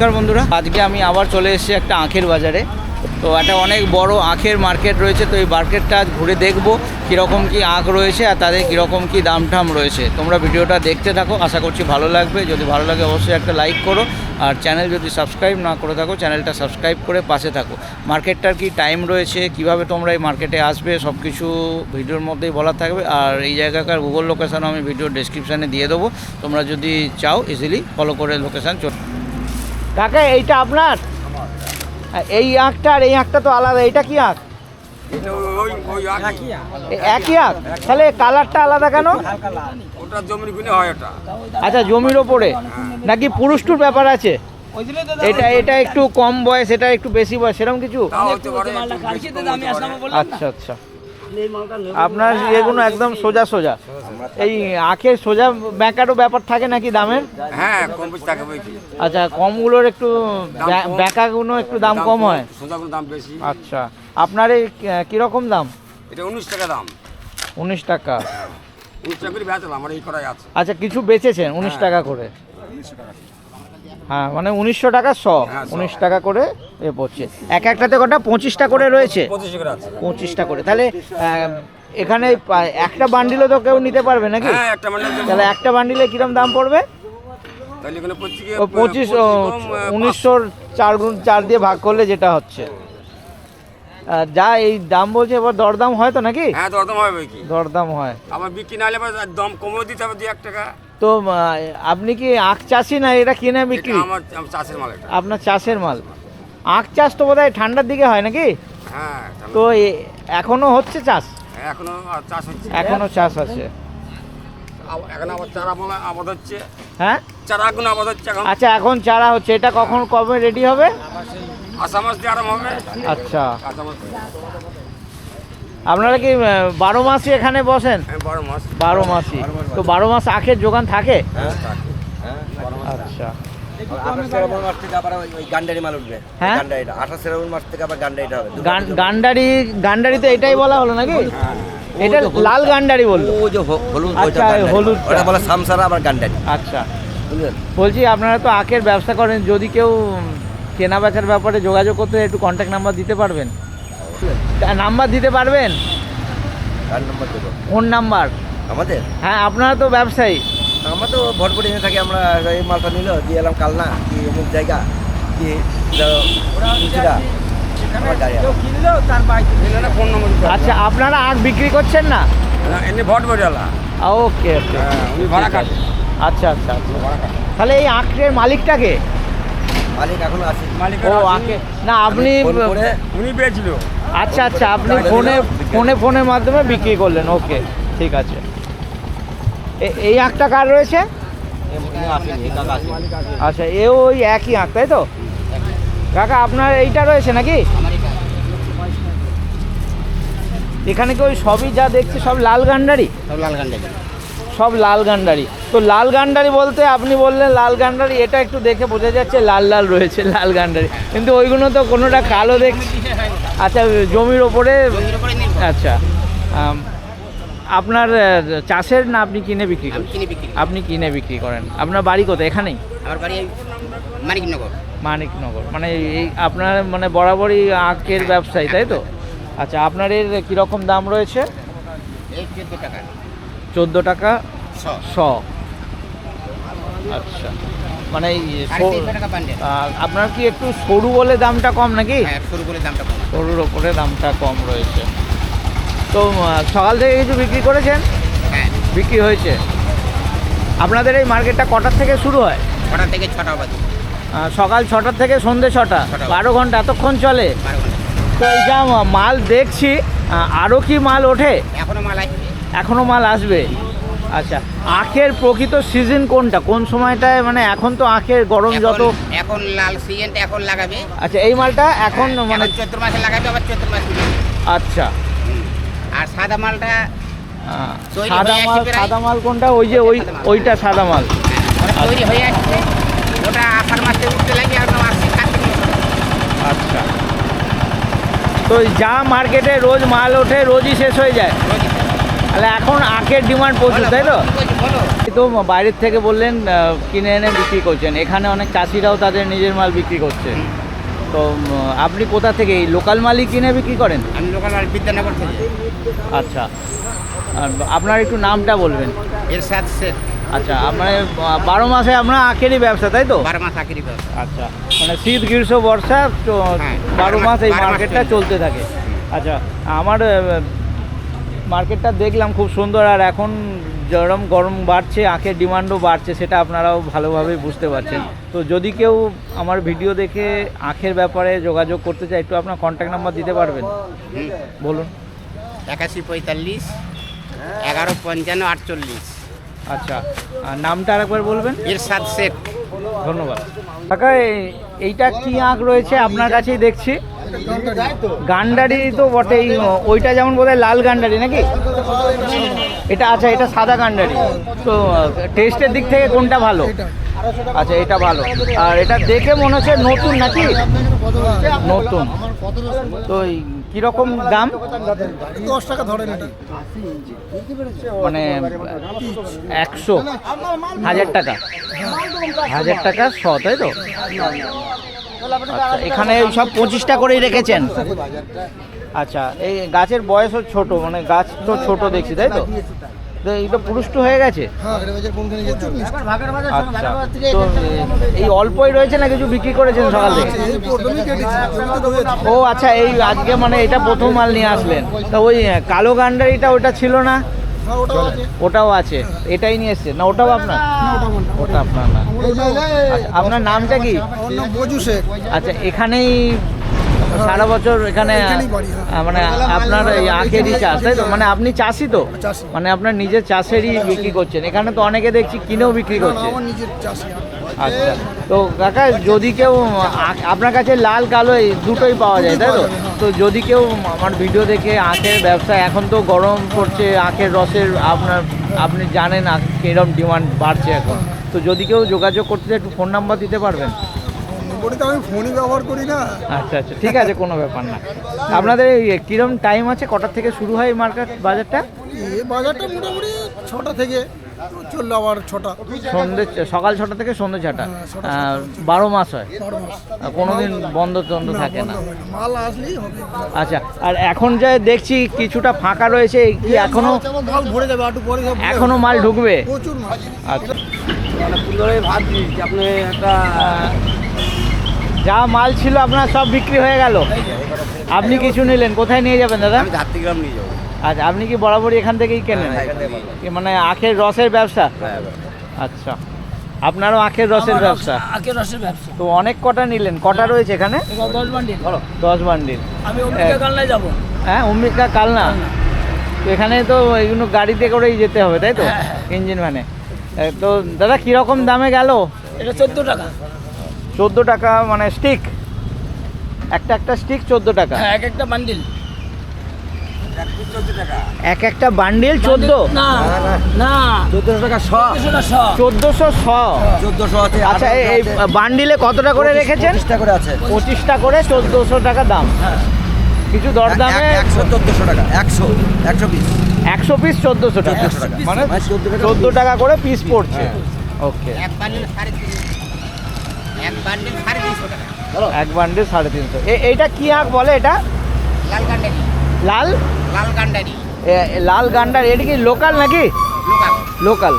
নমস্কার বন্ধুরা। আজকে আমি আবার চলে এসেছি একটা আখের বাজারে। তো একটা অনেক বড় আখের মার্কেট রয়েছে, তো এই মার্কেটটা আজ ঘুরে দেখব কীরকম কি আখ রয়েছে আর তাদের কীরকম কি দাম টাম রয়েছে। তোমরা ভিডিওটা দেখতে থাকো, আশা করছি ভালো লাগবে। যদি ভালো লাগে অবশ্যই একটা লাইক করো। আর চ্যানেল যদি সাবস্ক্রাইব না করে থাকো চ্যানেলটা সাবস্ক্রাইব করে পাশে থাকো। মার্কেটটার কি টাইম রয়েছে, কীভাবে তোমরা এই মার্কেটে আসবে সব কিছু ভিডিওর মধ্যেই বলা থাকবে। আর এই জায়গাকার গুগল লোকেশানও আমি ভিডিও ডেসক্রিপশানে দিয়ে দেবো। তোমরা যদি চাও ইজিলি ফলো করে লোকেশান চল কাকা? এইটা আপনার? এই আঁকটা আর এই আঁকটা তো আলাদা। এইটা কি আঁক? এটা ওই ওই একই। আঁক। তাহলে কালারটা আলাদা কেন? ওটা জমির গুনে হয় ওটা। আচ্ছা জমির ওপরে। নাকি পুরুষটুর ব্যাপার আছে? এটা এটা একটু কম বয়স এটা একটু বেশি বয়স সেরকম কিছু। আচ্ছা আচ্ছা। আপনার এগুলো একদম সোজা সোজা। এই আখের সোজা ব্যাঁকারও ব্যাপার থাকে নাকি দামের হ্যাঁ কম থাকে আচ্ছা কমগুলোর একটু। ব্যাঁকাগুলো একটু দাম কম হয়। সোজা দাম বেশি। আচ্ছা আপনার এই কীরকম দাম? এটা উনিশ টাকা দাম। উনিশ টাকা। উনিশ টাকা করে বেচলাম আমার এই করাই আছে। আচ্ছা কিছু বেচেছেন উনিশ হ্যাঁ। টাকা করে। হ্যাঁ মানে উনিশশো টাকা শ হ্যাঁ, উনিশ টাকা করে এ পড়ছে। এক একটাতে কটা? পঁচিশটা করে রয়েছে? পঁচিশটা করে। তাহলে এখানে একটা বান্ডিলও তো কেউ নিতে পারবে নাকি? হ্যাঁ একটা তাহলে একটা বান্ডিলে কিরম দাম পড়বে? পঁচিশ উনিশশোর চার গুণ চার দিয়ে ভাগ করলে যেটা হচ্ছে। যা এই দাম বলছে এবার দরদাম হয় তো নাকি? হ্যাঁ দরদাম কি? দরদাম হয়। আবার বিক্রি না হলে দাম কমেও দিতে হবে দু এক টাকা। তো আপনি কি আখ চাষি না এটা কিনে বিক্রি? আমার চাষের মাল আপনার চাষের মাল। আখ চাষ তো বোধহয় ঠান্ডার দিকে হয় নাকি? হ্যাঁ তো এখনও হচ্ছে চাষ? এখনও চাষ হচ্ছে। এখনও চাষ আছে। এখন আবার চারা মালা আবাদ হচ্ছে। হ্যাঁ? চারা গুলো আবাদ হচ্ছে এখন। আচ্ছা এখন চারা হচ্ছে। এটা কখন কবে রেডি হবে? আষাঢ় মাস দিয়ে আরম্ভ হবে। আচ্ছা। আষাঢ় মাস। দিয়ে। আপনারা কি বারো মাসই এখানে বসেন? হ্যাঁ বারো মাস। বারো মাসই। তো বারো মাস আখের যোগান থাকে? হ্যাঁ আচ্ছা। গান্ডারি হ্যাঁ? গান- গান্ডারি তো এটাই বলা হলো নাকি? এটা লাল গান্ডারি। বলল। ও যে হলুদ আচ্ছা, ওইটা ওটা বলে সামসারা আবার গান্ডারি। আচ্ছা। বলছি আপনারা তো আখের ব্যবসা করেন। যদি কেউ কেনা বেচার ব্যাপারে যোগাযোগ করতে একটু কন্ট্যাক্ট নাম্বার দিতে পারবেন? নাম্বার দিতে পারবেন? কার নম্বর দেবো? Phone number? আমাদের? হ্যাঁ আপনারা তো ব্যবসায়ী। আমরা তো ভরপুর এনে থাকি আমরা এই মালটা নিল দিয়ে এলাম কাল না কি অমুক জায়গা কি আচ্ছা আপনারা আখ বিক্রি করছেন না? এমনি ভট বেরিয়ালা ওকে ওকে। হ্যাঁ উনি ভাড়া কাটে আচ্ছা আচ্ছা আচ্ছা। ভাড়া তাহলে এই আখের মালিকটাকে মালিক এখনও আছে। মালিকের ও আখে না আপনি উনি পেয়েছিল। আচ্ছা আচ্ছা আপনি ফোনে ফোনে ফোনের মাধ্যমে বিক্রি করলেন ওকে ঠিক আছে। এ- এই আঁকটা কার রয়েছে? এ আচ্ছা এও ওই একই আঁক তাই তো? কাকা আপনার এইটা রয়েছে নাকি? এখানে কি ওই সবই যা দেখছি সব লাল গান্ডারি? সব লাল গান্ডারি। সব লাল গান্ডারি। তো লাল গান্ডারি বলতে আপনি বললেন লাল গান্ডারি এটা একটু দেখে বোঝা যাচ্ছে লাল লাল রয়েছে লাল গান্ডারি। কিন্তু ওইগুলো তো কোনোটা কালো দেখছি। আচ্ছা জমির ওপরে আচ্ছা আপনার চাষের না আপনি কিনে বিক্রি করেন। আপনি কিনে বিক্রি করেন। আপনার বাড়ি কোথায়? এখানেই? আমার বাড়ি মানিকনগর। মানিকনগর। মানে এই আপনার মানে বরাবরই আখের ব্যবসায়ী তাই তো? আচ্ছা আপনার এর কীরকম দাম রয়েছে? টাকা। চোদ্দ টাকা শ। আচ্ছা। মানে আপনার কি একটু সরু বলে দামটা কম নাকি? হ্যাঁ শুরু দামটা কম। সরুর ওপরে দামটা কম রয়েছে। তো সকাল থেকে কিছু বিক্রি করেছেন? হ্যাঁ। বিক্রি হয়েছে। আপনাদের এই মার্কেটটা কটার থেকে শুরু হয়? ছটা থেকে ছটা আহ, সকাল ছটার থেকে সন্ধে ছটা। বারো ঘণ্টা এতক্ষণ চলে। তো এই যা মাল দেখছি আরও কি মাল ওঠে? এখনও মাল আসবে এখনও মাল আসবে? আচ্ছা আখের প্রকৃত সিজন কোনটা? কোন সময়টায়? মানে এখন তো আখের গরম যত এখন- লাল সিজনটা এখন লাগাবে। আচ্ছা এই মালটা এখন মানে চৈত্র মাসে লাগাবে আবার চৈত্র মাসে আচ্ছা। আর সাদা মালটা সাদা মাল সাদা মাল কোনটা? ওই যে ওই ওইটা সাদা মাল। ওটা তৈরি হয়ে আসছে ওটা আষাঢ় মাসে উঠতে লাগে আর আচ্ছা। তো যা মার্কেটে রোজ মাল ওঠে রোজই শেষ হয়ে যায়। তাহলে এখন আখের ডিমান্ড প্রচুর তাই তো? তো বাইরের থেকে বললেন কিনে এনে বিক্রি করছেন। এখানে অনেক চাষিরাও তাদের নিজের মাল বিক্রি করছে। তো আপনি কোথা থেকে? এই লোকাল মালই কিনে বিক্রি করেন? আমি লোকাল আর বিদ্যানগর থেকে। আচ্ছা। আর আপনার একটু নামটা বলবেন। এরশাদ শেখ। আচ্ছা আপনার বারো মাসে আপনার আখেরই ব্যবসা তাই তো? বারো মাস চাকরি করে আচ্ছা মানে শীত গ্রীষ্ম বর্ষা হ্যাঁ, বারো মাস এই মার্কেটটা চলতে থাকে। আচ্ছা আমার মার্কেটটা দেখলাম খুব সুন্দর। আর এখন যেরম গরম বাড়ছে আখের ডিমান্ডও বাড়ছে সেটা আপনারাও ভালোভাবেই বুঝতে পারছেন। তো যদি কেউ আমার ভিডিও দেখে আখের ব্যাপারে যোগাযোগ করতে চায় একটু আপনার কন্ট্যাক্ট নাম্বার দিতে পারবেন? বলুন। একাশি পঁয়তাল্লিশ এগারো পঞ্চান্ন আটচল্লিশ। আচ্ছা আর নামটা আরেকবার বলবেন? এরশাদ শেখ। ধন্যবাদ। কাকা এইটা কি আঁক রয়েছে? আপনার কাছেই দেখছি। গান্ডারি তো বটেই ওইটা যেমন বোধহয় লাল গান্ডারি নাকি? এটা আচ্ছা এটা সাদা গান্ডারি। তো টেস্টের দিক থেকে কোনটা ভালো? আচ্ছা এটা ভালো। আর এটা দেখে মনে হচ্ছে নতুন নাকি? নতুন। তো কীরকম দাম? দশ টাকা এটা মানে একশো। হাজার টাকা। হাজার টাকা শ তাই তো? এখানে সব পঁচিশটা করেই রেখেছেন? আচ্ছা এই গাছের বয়সও ছোট মানে গাছ তো ছোট দেখছি, তাই তো? তো এইটা পুরুষ্ট হয়ে গেছে? এটা আচ্ছা এই অল্পই রয়েছে না কিছু বিক্রি করেছেন সকাল ও আচ্ছা এই আজকে মানে এটা প্রথম মাল নিয়ে আসলেন। তা ওই কালো গান্ডারিটা ওটা ছিল না? ওটাও আছে। এটাই নিয়ে এসছেন। না, ওটাও আপনার? ওটা আপনার না আচ্ছা, আপনার নামটা কি? আচ্ছা এখানেই সারা বছর এখানে হ্যাঁ। মানে আপনার এই আখেরই চাষ তাই তো? মানে আপনি চাষি তো? মানে আপনার নিজের চাষেরই বিক্রি করছেন। এখানে তো অনেকে দেখছি কিনেও বিক্রি করছে। আচ্ছা তো কাকা যদি কেউ আপনার কাছে লাল কালো এই দুটোই পাওয়া যায় তাই তো? তো যদি কেউ আমার ভিডিও দেখে আখের ব্যবসা এখন তো গরম পড়ছে আখের রসের আপনার আপনি জানেন কিরম ডিমান্ড বাড়ছে এখন। তো যদি কেউ যোগাযোগ করতে চায় একটু ফোন নাম্বার দিতে পারবেন? বড়িতে আমি ফোনই ব্যবহার করি না। আচ্ছা আচ্ছা ঠিক আছে কোনো ব্যাপার না। আপনাদের কিরম টাইম আছে? কটার থেকে শুরু হয় মার্কেট বাজারটা? বাজারটা মোটামুটি ছটা থেকে। চলল আবার ছটা। সন্ধ্যে সকাল ছটা থেকে সন্ধ্যে ছটা হ্যাঁ, ছটা, বারো মাস হয়। কোনোদিন বন্ধ টন্ধ থাকে না। মাল আসলেই হবে। আচ্ছা আর এখন যা দেখছি কিছুটা ফাঁকা রয়েছে কি এখনও মাল ভরে যাবে একটু পরে এখনও মাল ঢুকবে? প্রচুর মাল। আচ্ছা। ভাবছি যে আপনি একটা যা মাল ছিল আপনার সব বিক্রি হয়ে গেল। আপনি কিছু নিলেন। কোথায় নিয়ে যাবেন দাদা? আমি নিয়ে যাব। আচ্ছা আপনি কি বরাবরই এখান থেকেই কেনেন? হ্যাঁ, মানে আখের রসের ব্যবসা? হ্যাঁ আচ্ছা আপনারও আখের রসের ব্যবসা? আখের রসের ব্যবসা। তো অনেক কটা নিলেন? কটা রয়েছে এখানে? দশ বান্ডিল। দশ বান্ডিল। আমি অম্বিকা কালনায় যাব। হ্যাঁ অম্বিকা কালনা। তো এখানে তো এগুলো গাড়িতে করেই যেতে হবে তাই তো? হ্যাঁ, ইঞ্জিন ভ্যানে তো দাদা কীরকম দামে গেল? এটা চোদ্দ টাকা। চোদ্দ টাকা মানে স্টিক একটা একটা স্টিক চোদ্দ টাকা। হ্যাঁ এক একটা বান্ডিল। এক একটা বান্ডিল চোদ্দ? না না। চোদ্দশো টাকা শ। দুশোটা শ। চোদ্দোশো শ। চোদ্দশো আচ্ছা এই- বান্ডিলে কতটা করে রেখেছেন? করে আছে। পঁচিশটা করে চোদ্দোশো টাকা দাম। কিছু দরদামে এক- একশো চোদ্দশো টাকা একশো একশো পিস। একশো পিস চোদ্দশো টাকা। মানে মানে চোদ্দ টাকা করে পিস পড়ছে। ওকে এক বান্ডিল সাড়ে তিন এক বান্ডিল সাড়ে তিনশো এক বান্ডিল সাড়ে তিনশো। এইটা কি আঁক বলে এটা? লাল গান্ডারি। লাল? লাল গান্ডারি। লাল গান্ডার এটা কি লোকাল নাকি? লোকাল। লোকাল।